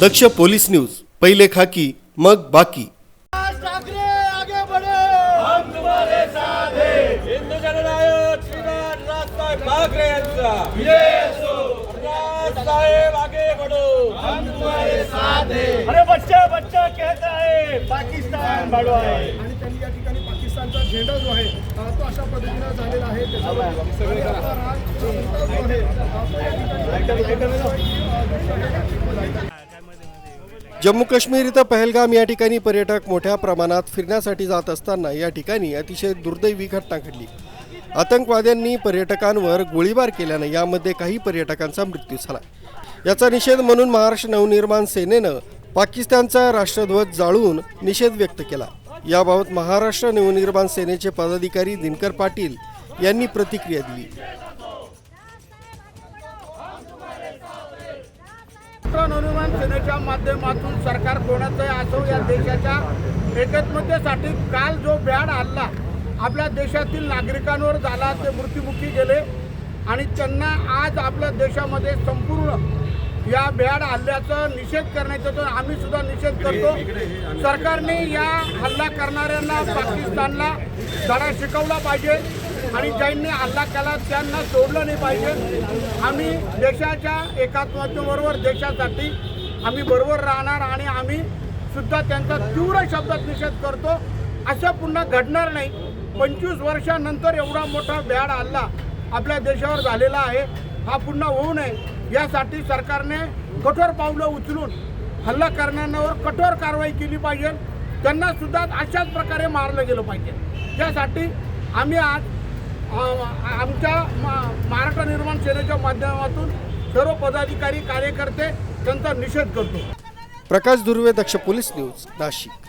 दक्ष police news पहिले खाकी मग बाकी. ठाकरे आगे बढ़े. हम तुम्हारे साथ हैं। हिंदू जननायक श्रीमान राजसाहेब ठाकरे यांचा। राजसाहेब आगे बढ़ो। हम तुम्हारे साथ हैं. अरे बच्चा बच्चा कहता है पाकिस्तान बड़ो है। आणि त्यांनी या ठिकाणी पाकिस्तानचा झेंडा जो आहे तो अशा पद्धतीनं झालेला आहे. त्याच्यावर जम्मू काश्मीर इथं पहलगाम या ठिकाणी पर्यटक मोठ्या प्रमाणात फिरण्यासाठी जात असताना या ठिकाणी अतिशय दुर्दैवी घटना घडली. आतंकवाद्यांनी पर्यटकांवर गोळीबार केल्यानं यामध्ये काही पर्यटकांचा मृत्यू झाला. याचा निषेध म्हणून महाराष्ट्र नवनिर्माण सेनेनं पाकिस्तानचा राष्ट्रध्वज जाळून निषेध व्यक्त केला. याबाबत महाराष्ट्र नवनिर्माण सेनेचे पदाधिकारी दिनकर पाटील यांनी प्रतिक्रिया दिली. राष्ट्र नवनिर्माण सेनेच्या माध्यमातून सरकार कोणाचं असो या देशाच्या एकत्मतेसाठी काल जो बॅड हल्ला आपल्या देशातील नागरिकांवर झाला ते मृत्युमुखी गेले आणि त्यांना आज आपल्या देशामध्ये संपूर्ण या भ्याड हल्ल्याचा निषेध करण्याचा तर आम्ही सुद्धा निषेध करतो सरकारने या हल्ला करणाऱ्यांना पाकिस्तानला धडा शिकवला पाहिजे. आणि ज्यांनी हल्ला केला त्यांना सोडलं नाही पाहिजे. आम्ही देशाच्या एकात्मतेबरोबर देशासाठी आम्ही बरोबर राहणार आणि आम्ही सुद्धा त्यांचा तीव्र शब्दात निषेध करतो. असं पुन्हा घडणार नाही. पंचवीस वर्षानंतर एवढा मोठा व्याड हल्ला आपल्या देशावर झालेला आहे. हा पुन्हा होऊ नये. यासाठी सरकारने कठोर पावलं उचलून हल्ला करणाऱ्यांवर कठोर कारवाई केली पाहिजे. त्यांना सुद्धा अशाच प्रकारे मारलं गेलं पाहिजे. त्यासाठी आम्ही आज आमच्या मा- महाराष्ट्र निर्माण सेनेच्या माध्यमातून सर्व पदाधिकारी कार्यकर्ते त्यांचा निषेध करतो. Prakash Durve Daksh police news Nashik.